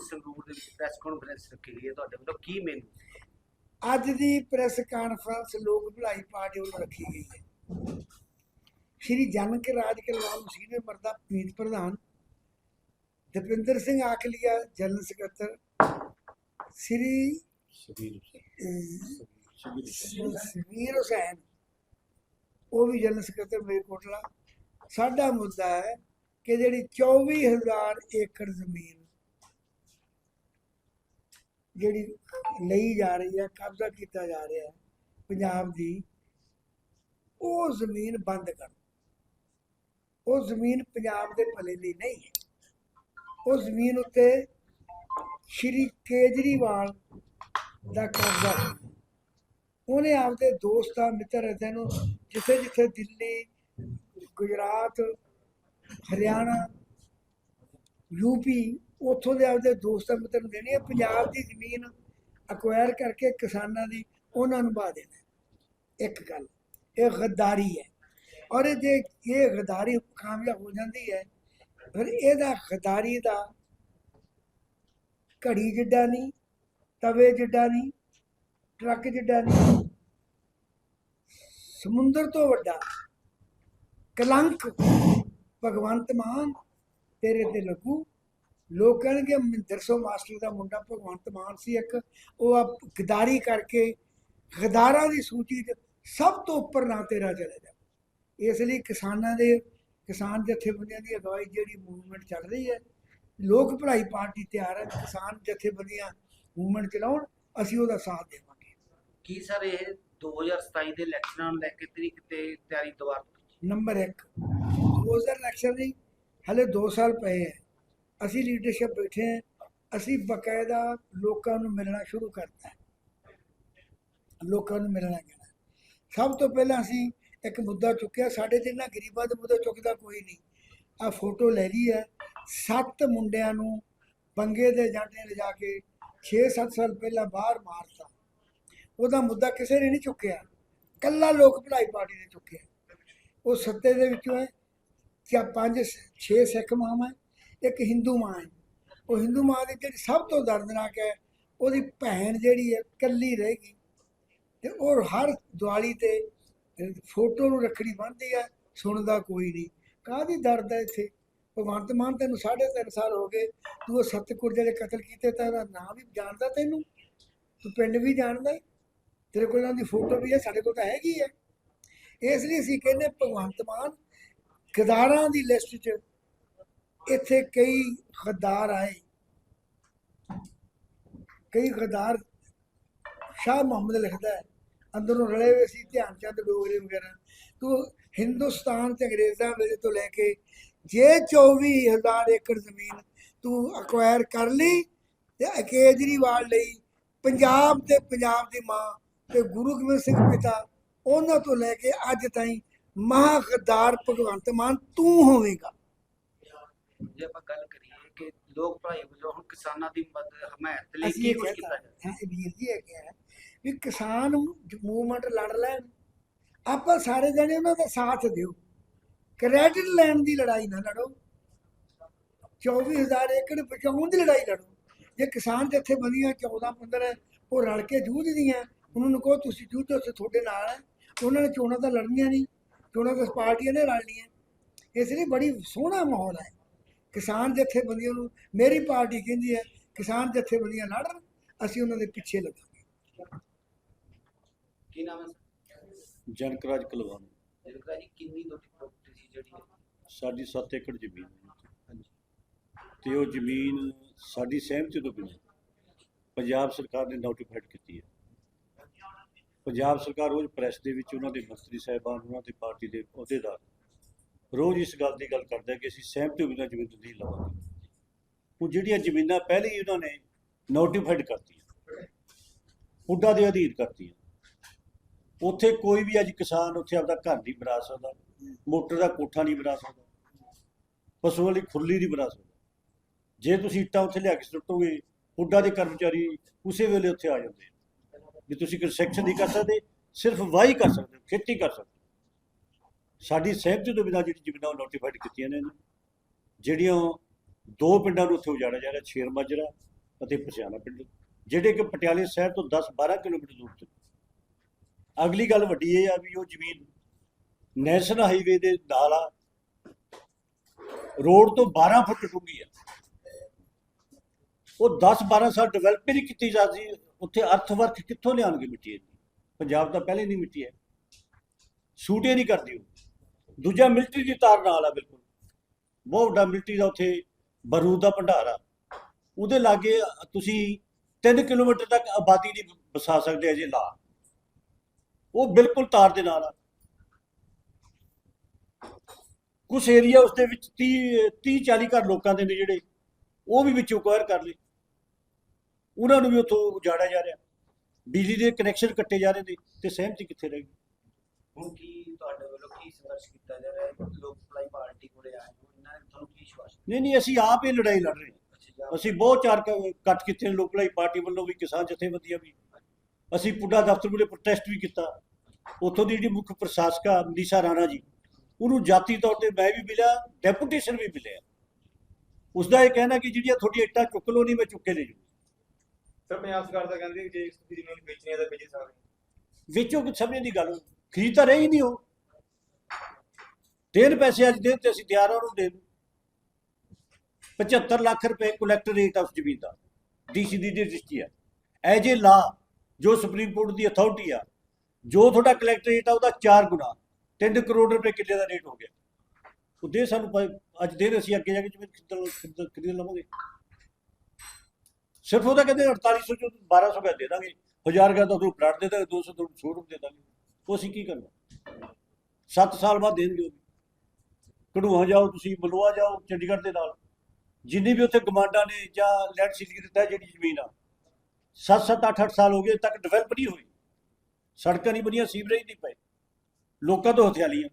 ਸੰਗਰੂਰ ਦੇ ਵਿੱਚ press conference ਰੱਖੀ ਗਈ ਹੈ ਤੁਹਾਡੇ ਵੱਲੋਂ? ਕੀ ਮੇਨ ਅੱਜ ਦੀ ਪ੍ਰੈਸ ਕਾਨਫਰੰਸ ਲੋਕ ਭਲਾਈ ਪਾਰਟੀ ਵੱਲੋਂ ਰੱਖੀ ਗਈ ਹੈ। ਸ਼੍ਰੀ ਜਨਕ ਰਾਜ ਕਲਵਾਨ ਸੀਨੀਅਰ ਮਰਦਾ ਮੀਤ ਪ੍ਰਧਾਨ ਦਪਿੰਦਰ ਸਿੰਘ ਆਕਲੀਆ ਜਨਰਲ ਸਕੱਤਰ ਸ਼੍ਰੀ ਅਹ, ਹੁਸੈਨ ਉਹ ਵੀ ਜਨਰਲ ਸਕੱਤਰ ਮੇਰਕੋਟਲਾ ਸਾਡਾ ਮੁੱਦਾ ਹੈ ਕਿ ਜਿਹੜੀ 24000 ਏਕੜ ਜ਼ਮੀਨ ਜਿਹੜੀ ਲਈ ਜਾ ਰਹੀ ਹੈ, ਕਬਜ਼ਾ ਕੀਤਾ ਜਾ ਰਿਹਾ ਹੈ ਪੰਜਾਬ ਦੀ, ਉਹ ਜ਼ਮੀਨ ਬੰਦ ਕਰ। ਉਹ ਜ਼ਮੀਨ ਪੰਜਾਬ ਦੇ ਭਲੇ ਲਈ ਨਹੀਂ ਹੈ। ਉਹ ਜ਼ਮੀਨ ਉੱਤੇ ਸ਼੍ਰੀ ਕੇਜਰੀਵਾਲ ਦਾ ਕਬਜ਼ਾ ਉਹਨੇ ਆਪਦੇ ਦੋਸਤਾਂ ਮਿੱਤਰ ਮਿੱਤਰਾਂ ਨੂੰ ਜਿੱਥੇ ਜਿੱਥੇ ਦਿੱਲੀ, ਗੁਜਰਾਤ, ਹਰਿਆਣਾ ਯੂਪੀ ਉੱਥੋਂ ਦੇ ਆਪਦੇ ਦੋਸਤਾਂ ਮਿੱਤਰਾਂ ਨੂੰ ਦੇਣੀ ਹੈ ਪੰਜਾਬ ਦੀ ਜ਼ਮੀਨ ਅਕਵਾਇਰ ਕਰਕੇ ਕਿਸਾਨਾਂ ਦੀ ਉਹਨਾਂ ਨੂੰ ਬਾ ਦੇਣਾ। ਇੱਕ ਗੱਲ, ਇਹ ਗਦਾਰੀ ਹੈ। ਔਰ ਇਹ ਜੇ ਇਹ ਗੱਦਾਰੀ ਕਾਮਯਾਬ ਹੋ ਜਾਂਦੀ ਹੈ, ਫਿਰ ਇਹਦਾ ਗੱਦਾਰੀ ਦਾ ਘੜੀ ਜਿੱਡਾ ਨਹੀਂ, ਤਵੇ ਜਿੱਡਾ ਨਹੀਂ, ਟਰੱਕ ਜਿੱਡਾ ਨਹੀਂ, ਸਮੁੰਦਰ ਤੋਂ ਵੱਡਾ ਕਲੰਕ ਭਗਵੰਤ ਮਾਨ ਤੇਰੇ ਤੇ ਲੱਗੂ। ਲੋਕ ਕਹਿਣਗੇ ਮਹਿੰਦਰ ਸਿੰਘ ਮਾਸਟਰ ਦਾ ਮੁੰਡਾ ਭਗਵੰਤ ਮਾਨ ਸੀ ਇੱਕ। ਉਹ ਆ ਗਦਾਰੀ ਕਰਕੇ ਗਦਾਰਾਂ ਦੀ ਸੂਚੀ 'ਚ ਸਭ ਤੋਂ ਉੱਪਰ ਨਾ ਤੇਰਾ ਚਲੇ ਜਾ ਇਸ ਲਈ ਕਿਸਾਨਾਂ ਦੇ ਕਿਸਾਨ ਜਥੇਬੰਦੀਆਂ ਦੀ ਅਗਵਾਈ ਜਿਹੜੀ ਮੂਵਮੈਂਟ ਚੱਲ ਰਹੀ ਹੈ ਲੋਕ ਭਲਾਈ ਪਾਰਟੀ ਤਿਆਰ ਹੈ ਕਿਸਾਨ ਜਥੇਬੰਦੀਆਂ ਮੂਵਮੈਂਟ ਚਲਾਉਣ ਅਸੀਂ ਉਹਦਾ ਸਾਥ ਦੇਵਾਂਗੇ। ਕੀ ਸਰ ਇਹ 2027 ਦੇ ਇਲੈਕਸ਼ਨਾਂ ਨੂੰ ਲੈ ਕੇ ਤਰੀਕ ਤੇ ਤਿਆਰੀ ਦੁਬਾਰਾ? ਨੰਬਰ 1 2000 ਇਲੈਕਸ਼ਨ ਦੀ ਹਲੇ 2 ਸਾਲ ਪਏ ਹੈ। ਅਸੀਂ ਲੀਡਰਸ਼ਿਪ ਬੈਠੇ ਹਾਂ, ਅਸੀਂ ਬਕਾਇਦਾ ਲੋਕਾਂ ਨੂੰ ਮਿਲਣਾ ਸ਼ੁਰੂ ਕਰਤਾ ਲੋਕਾਂ ਨੂੰ ਮਿਲਣਾ ਕਹਿਣਾ ਸਭ ਤੋਂ ਪਹਿਲਾਂ ਅਸੀਂ ਇੱਕ ਮੁੱਦਾ ਚੁੱਕਿਆ, ਸਾਡੇ ਜਿੰਨਾ ਗਰੀਬਾਂ ਦੇ ਮੁੱਦਾ ਚੁੱਕਦਾ ਕੋਈ ਨਹੀਂ। ਆ ਫੋਟੋ ਲੈ ਲਈ ਹੈ। ਸੱਤ ਮੁੰਡਿਆਂ ਨੂੰ ਬੰਗੇ ਦੇ ਏਜੰਟ ਨੇ ਲਿਜਾ ਕੇ 6-7 ਸਾਲ ਪਹਿਲਾਂ ਬਾਹਰ ਮਾਰਤਾ। ਉਹਦਾ ਮੁੱਦਾ ਕਿਸੇ ਨੇ ਨਹੀਂ ਚੁੱਕਿਆ। ਕੱਲਾ ਲੋਕ ਭਲਾਈ ਪਾਰਟੀ ਨੇ ਚੁੱਕਿਆ। ਉਹ ਸੱਤੇ ਦੇ ਵਿੱਚੋਂ ਹੈ। ਜਾਂ ਪੰਜ ਛੇ ਸਿੱਖ ਮਾਵਾਂ ਹੈ। ਇੱਕ ਹਿੰਦੂ ਮਾਂ ਹੈ। ਉਹ ਹਿੰਦੂ ਮਾਂ ਦੀ ਜਿਹੜੀ ਸਭ ਤੋਂ ਦਰਦਨਾਕ ਹੈ, ਉਹਦੀ ਭੈਣ ਜਿਹੜੀ ਹੈ, ਇਕੱਲੀ ਰਹੇਗੀ ਤੇ ਉਹ ਹਰ ਦੀਵਾਲੀ ਤੇ ਫੋਟੋ ਨੂੰ ਰੱਖੜੀ ਬੰਨ੍ਹਦੀ ਹੈ, ਸੁਣਦਾ ਕੋਈ ਨਹੀਂ। ਕਾਹਦੀ ਦਰਦ ਹੈ ਇੱਥੇ? ਭਗਵੰਤ ਮਾਨ ਤੈਨੂੰ ਸਾਢੇ ਤਿੰਨ ਸਾਲ ਹੋ ਗਏ, ਤੂੰ ਉਹ ਸਤਿਗੁਰ ਜਿਹੜੇ ਕਤਲ ਕੀਤੇ ਤਾਂ ਉਹਦਾ ਨਾਮ ਵੀ ਜਾਣਦਾ ਤੈਨੂੰ? ਤੂੰ ਪਿੰਡ ਵੀ ਜਾਣਦਾ ਤੇਰੇ ਕੋਲ ਉਹਨਾਂ ਦੀ ਫੋਟੋ ਵੀ ਹੈ, ਸਾਡੇ ਕੋਲ ਤਾਂ ਹੈਗੀ ਹੈ। ਇਸ ਲਈ ਅਸੀਂ ਕਹਿੰਦੇ ਭਗਵੰਤ ਮਾਨ ਗਦਾਰਾਂ ਦੀ ਲਿਸਟ 'ਚ ਇੱਥੇ ਕਈ ਖਦਾਰ ਆਏ। ਕਈ ਗਦਾਰ ਸ਼ਾਹ ਮੁਹੰਮਦ ਲਿਖਦਾ ਹੈ, ਅੰਦਰੋਂ ਰਲੇ ਹੋਏ ਸੀ ਧਿਆਨ ਚੰਦ ਡੋਗਰੇ ਵਗੈਰਾ। ਤੂੰ ਹਿੰਦੁਸਤਾਨ ਤੇ ਅੰਗਰੇਜ਼ਾਂ ਵੇਲੇ ਤੋਂ ਲੈ ਕੇ ਜੇ 24000 ਏਕੜ ਜ਼ਮੀਨ ਤੂੰ ਅਕਵਾਇਰ ਕਰ ਲਈ ਤੇ ਕੇਜਰੀਵਾਲ ਲਈ ਪੰਜਾਬ ਤੇ ਪੰਜਾਬ ਦੀ ਮਾਂ ਤੇ ਗੁਰੂ ਗੋਬਿੰਦ ਸਿੰਘ ਪਿਤਾ, ਉਹਨਾਂ ਤੋਂ ਲੈ ਕੇ ਅੱਜ ਤਾਈਂ ਮਹਾ ਗਦਾਰ ਭਗਵੰਤ ਮਾਨ ਤੂੰ ਹੋਵੇਂਗਾ। ਜੇ ਆਪਾਂ ਗੱਲ ਕਰੀਏ ਕਿ ਲੋਕ ਭਲਾਈ ਵੱਲੋਂ ਹੁਣ ਕਿਸਾਨਾਂ ਦੀ ਮਦਦ ਹਮਾਇਤ ਲਈ ਕੀ ਕੁਝ ਕੀਤਾ ਜਾਵੇ? ਹਾਂ ਇਹ ਵੀਰ ਜੀ ਇਹ ਕਿਹਾ ਵੀ ਕਿਸਾਨ ਮੂਵਮੈਂਟ ਲੜ ਲੈਣ। ਆਪਾਂ ਸਾਰੇ ਜਣੇ ਉਹਨਾਂ ਦਾ ਸਾਥ ਦਿਓ। ਕ੍ਰੈਡਿਟ ਲੈਣ ਦੀ ਲੜਾਈ ਨਾ ਲੜੋ। 24000 ਏਕੜ ਬਚਾਉਣ ਦੀ ਲੜਾਈ ਲੜੋ। ਜੇ ਕਿਸਾਨ ਜਥੇਬੰਦੀਆਂ 14 15 ਉਹ ਰਲ ਕੇ ਜੂਝਦੀਆਂ ਉਹਨਾਂ ਨੂੰ ਕਹੋ ਤੁਸੀਂ ਜੂਝੋ ਤੇ ਤੁਹਾਡੇ ਨਾਲ ਹੈ ਉਹਨਾਂ ਨੇ ਚੋਣਾਂ ਤਾਂ ਲੜਨੀਆਂ ਨਹੀਂ ਚੋਣਾਂ ਤਾਂ ਪਾਰਟੀਆਂ ਨੇ ਲੜਨੀਆਂ ਇਸ ਲਈ ਬੜੀ ਸੋਹਣਾ ਮਾਹੌਲ ਹੈ। ਕਿਸਾਨ ਜਥੇਬੰਦੀਆਂ ਨੂੰ ਮੇਰੀ ਪਾਰਟੀ ਕਹਿੰਦੀ ਹੈ ਕਿਸਾਨ ਜਥੇਬੰਦੀਆਂ ਲੜਨ ਅਸੀਂ ਉਹਨਾਂ ਦੇ ਪਿੱਛੇ ਲੱਗਾਂਗੇ। ਕੀ ਨਾਮ ਹੈ ਜਨਕਰਾਜ ਕਲਵਾਨ ਜਿਲਕਰਾ ਜੀ ਕਿੰਨੀ ਤੁਹਾਡੀ ਪ੍ਰਾਪਰਟੀ ਸੀ ਜਿਹੜੀ? ਹੈ? ਸਾਡੀ 7 ਏਕੜ ਜ਼ਮੀਨ ਤੇ ਉਹ ਜ਼ਮੀਨ ਸਾਡੀ ਸਹਿਮਤੀ ਤੋਂ ਬਿਨਾਂ ਪੰਜਾਬ ਸਰਕਾਰ ਨੇ ਨੋਟੀਫਾਈਡ ਕੀਤੀ ਹੈ। ਪੰਜਾਬ ਸਰਕਾਰ ਰੋਜ਼ ਪ੍ਰੈਸ ਦੇ ਵਿੱਚ ਉਹਨਾਂ ਦੇ ਮੰਤਰੀ ਸਾਹਿਬਾਨ ਉਹਨਾਂ ਦੀ ਪਾਰਟੀ ਦੇ ਅਹੁਦੇਦਾਰ ਰੋਜ਼ ਇਸ ਗੱਲ ਦੀ ਗੱਲ ਕਰਦੇ ਕਿ ਅਸੀਂ ਸਹਿਮਤੀ ਤੋਂ ਬਿਨਾਂ ਜ਼ਮੀਨ ਨਹੀਂ ਲਵਾਂਗੇ। ਉਹ ਜਿਹੜੀਆਂ ਜ਼ਮੀਨਾਂ ਪਹਿਲੇ ਹੀ ਉਹਨਾਂ ਨੇ ਨੋਟੀਫਾਈਡ ਕਰਤੀਆਂ ਹੁੱਡਾ ਦੇ ਅਧੀਨ ਕਰਤੀਆਂ। ਉੱਥੇ ਕੋਈ ਵੀ ਅੱਜ ਕਿਸਾਨ ਉੱਥੇ ਆਪਦਾ ਘਰ ਨਹੀਂ ਬਣਾ ਸਕਦਾ ਮੋਟਰ ਦਾ ਕੋਠਾ ਨਹੀਂ ਬਣਾ ਸਕਦਾ ਪਸ਼ੂ ਵਾਲੀ ਖੁਰਲੀ ਨਹੀਂ ਬਣਾ ਸਕਦਾ। ਜੇ ਤੁਸੀਂ ਇੱਟਾਂ ਉੱਥੇ ਲਿਆ ਕੇ ਸੁੱਟੋਗੇ ਹੁੱਡਾ ਦੇ ਕਰਮਚਾਰੀ ਉਸੇ ਵੇਲੇ ਉੱਥੇ ਆ ਜਾਂਦੇ ਆ। ਵੀ ਤੁਸੀਂ ਕੰਸਟਰਕਸ਼ਨ ਨਹੀਂ ਕਰ ਸਕਦੇ ਸਿਰਫ ਵਾਹੀ ਕਰ ਸਕਦੇ ਹੋ, ਖੇਤੀ ਕਰ ਸਕਦੇ ਸਾਡੀ ਸਹਿਮਤੀ ਤੋਂ ਬਿਨਾਂ ਜਿਹੜੀ ਜ਼ਮੀਨਾਂ ਨੋਟੀਫਾਈਡ ਕੀਤੀਆਂ ਨੇ ਜਿਹੜੀਆਂ ਦੋ ਪਿੰਡਾਂ ਨੂੰ ਉੱਥੇ ਉਜਾੜਿਆ ਜਾ ਰਿਹਾ, ਛੇਰ ਮਾਜਰਾ ਅਤੇ ਪਸਿਆਣਾ ਪਿੰਡ। ਜਿਹੜੇ ਕਿ ਪਟਿਆਲੇ ਸ਼ਹਿਰ ਤੋਂ 10-12 ਕਿਲੋਮੀਟਰ ਦੂਰ ਤੇ ਅਗਲੀ ਗੱਲ ਵੱਡੀ ਇਹ ਆ ਵੀ ਉਹ ਜ਼ਮੀਨ ਨੈਸ਼ਨਲ ਹਾਈਵੇ ਦੇ ਨਾਲ ਆ। ਰੋਡ ਤੋਂ 12 ਫੁੱਟ ਡੂੰਘੀ ਆ। ਉਹ 10-12 ਸਾਲ ਡਿਵੈਲਪ ਨਹੀਂ ਕੀਤੀ ਜਾਂਦੀ ਉੱਥੇ ਅਰਥਵਰਕ ਕਿੱਥੋਂ ਲਿਆਉਣਗੇ ਮਿੱਟੀ ਪੰਜਾਬ ਤਾਂ ਪਹਿਲੇ ਨਹੀਂ ਮਿੱਟੀ ਹੈ। ਸੂਟ ਨਹੀਂ ਕਰਦੀ ਉਹ। ਦੂਜਾ ਮਿਲਟਰੀ ਦੀ ਤਾਰ ਨਾਲ ਆ ਬਿਲਕੁਲ। ਬਹੁਤ ਵੱਡਾ ਮਿਲਟਰੀ ਦਾ ਉੱਥੇ ਬਰੂਦ ਦਾ ਭੰਡਾਰ ਆ। ਉਹਦੇ ਲਾਗੇ ਤੁਸੀਂ 3 ਕਿਲੋਮੀਟਰ ਤੱਕ ਆਬਾਦੀ ਨਹੀਂ ਵਸਾ ਸਕਦੇ ਅਜੇ ਲਾ। ਉਹ ਬਿਲਕੁਲ ਤਾਰ ਦੇ ਨਾਲ ਆ। ਕੁਝ ਏਰੀਆ ਉਸ ਦੇ ਵਿੱਚ 30 30 40 ਘਰ ਲੋਕਾਂ ਦੇ ਨੇ ਜਿਹੜੇ, ਉਹ ਵੀ ਵਿੱਚ ਕਵਰ ਕਰ ਲਏ। ਉਹਨਾਂ ਨੂੰ ਵੀ ਉੱਥੋਂ ਉਜਾੜਿਆ ਜਾ ਰਿਹਾ। ਬਿਜਲੀ ਦੇ ਕਨੈਕਸ਼ਨ ਕੱਟੇ ਜਾ ਰਹੇ ਨੇ ਤੇ ਸਹਿਮਤੀ ਕਿੱਥੇ ਰਹੇਗੀ ਹੁਣ ਕੀ ਸੰਘਰਸ਼ ਕੀਤਾ ਜਾ ਰਿਹਾ ਹੈ ਲੋਕ ਭਲਾਈ ਪਾਰਟੀ ਕੋਲੇ ਆਏ ਹੋ ਇਹਨਾਂ ਨੇ ਤੁਹਾਨੂੰ ਕੀ ਵਿਸ਼ਵਾਸ ਨਹੀਂ ਨਹੀਂ ਅਸੀਂ ਆਪ ਇਹ ਲੜਾਈ ਲੜ ਰਹੇ ਹਾਂ। ਅਸੀਂ ਬਹੁਤ ਚਾਰ ਕੱਟ ਕੀਤੇ ਨੇ ਲੋਕ ਭਲਾਈ ਪਾਰਟੀ ਵੱਲੋਂ ਵੀ ਕਿਸਾਨ ਜਥੇਬੰਦੀਆਂ ਵੀ। ਅਸੀਂ ਪੁੱਡਾ ਦਫ਼ਤਰ ਮੁਰੇ ਪ੍ਰੋਟੈਸਟ ਵੀ ਕੀਤਾ। ਉੱਥੋਂ ਦੀ ਜਿਹੜੀ ਮੁੱਖ ਪ੍ਰਸ਼ਾਸਕਾ ਮਨੀਸ਼ਾ ਰਾਣਾ ਜੀ ਉਹਨੂੰ ਜਾਤੀ ਤੌਰ ਤੇ ਮੈਂ ਵੀ ਮਿਲਿਆ ਡੈਪੂਟੇਸ਼ਨ ਵੀ ਮਿਲਿਆ। ਉਸ ਦਾ ਇਹ ਕਹਿਣਾ ਕਿ ਜਿਹੜੀਆਂ ਤੁਹਾਡੀਆਂ ਇੱਟਾਂ ਚੁੱਕ ਲਓ ਨਹੀਂ ਮੈਂ ਚੁੱਕ ਲੈ ਜੂ ਸਰ ਪੰਜਾਬ ਸਰਕਾਰ ਤਾਂ ਕਹਿੰਦੀ ਹੈ ਕਿ ਜੇ ਤੁਸੀਂ ਜ਼ਮੀਨ ਵੇਚਣੀ ਹੈ ਤਾਂ ਵੇਚ ਸਕਦੇ ਹੋ। ਵਿੱਚੋਂ ਕਿ ਸਮਝ ਦੀ ਗੱਲ। ਖਰੀਦ ਤਾਂ ਰਹੀ ਨਹੀਂ ਉਹ। ਦੇਣ ਪੈਸੇ ਅੱਜ ਦੇ ਤੇ ਅਸੀਂ ਤਿਆਰ ਹਾਂ ਉਹਨੂੰ ਦੇਣ। ਨੂੰ 75 ਲੱਖ ਰੁਪਏ ਕਲੈਕਟਰ ਰੇਟ ਆ ਉਸ ਜ਼ਮੀਨ ਦਾ ਡੀਸੀ ਦੀ ਰਜਿਸਟਰੀ ਆ। ਐਜ ਏ ਲਾ, ਜੋ ਸੁਪਰੀਮ ਕੋਰਟ ਦੀ ਅਥਾਰਟੀ ਆ, ਜੋ ਤੁਹਾਡਾ ਕਲੈਕਟਰ ਰੇਟ ਆ, ਉਹਦਾ 4 ਗੁਣਾ 3 ਕਰੋੜ ਰੁਪਏ ਕਿੱਲੇ ਦਾ ਰੇਟ ਹੋ ਗਿਆ। ਉਹ ਦੇ ਸਾਨੂੰ ਅੱਜ ਦੇ ਅਸੀਂ ਅੱਗੇ ਜਾ ਕੇ ਜ਼ਮੀਨ ਖਰੀਦ ਖਰੀਦ- ਲਵਾਂਗੇ। ਸਿਰਫ ਉਹਦਾ ਕਹਿੰਦੇ 4800 ਚੋਂ 1200 ਰੁਪਏ ਦੇ ਦਾਂਗੇ। ਹਜ਼ਾਰ ਰੁਪਏ ਤੁਹਾਨੂੰ ਪਲਾਟ ਦੇ ਦਾਂਗੇ 200 ਤੁਹਾਨੂੰ ਸ਼ੋਰੂਮ ਦੇ ਦਾਂਗੇ। ਉਹ ਅਸੀਂ ਕੀ ਕਰਨਾ? 7 ਸਾਲ ਬਾਅਦ ਦੇਣਗੇ ਉਹ ਕਢੂਆ ਜਾਓ ਤੁਸੀਂ, ਬਲੂਆ ਜਾਓ, ਚੰਡੀਗੜ੍ਹ ਦੇ ਨਾਲ। ਜਿੰਨੀ ਵੀ ਉੱਥੇ ਗਮਾਂਡਾਂ ਨੇ ਜਾਂ ਲੈਂਡ ਸੀਲਿੰਗ ਦਿੱਤਾ ਜਿਹੜੀ ਜ਼ਮੀਨ ਆ 7-7-8 ਸਾਲ ਹੋ ਗਏ ਤੱਕ ਡਿਵੈਲਪ ਨਹੀਂ ਹੋਈ। ਸੜਕਾਂ ਨਹੀਂ ਬਣੀਆਂ, ਸੀਵਰੇਜ ਨਹੀਂ ਪਏ। ਲੋਕਾਂ ਤੋਂ ਹਥਿਆਲੀਆਂ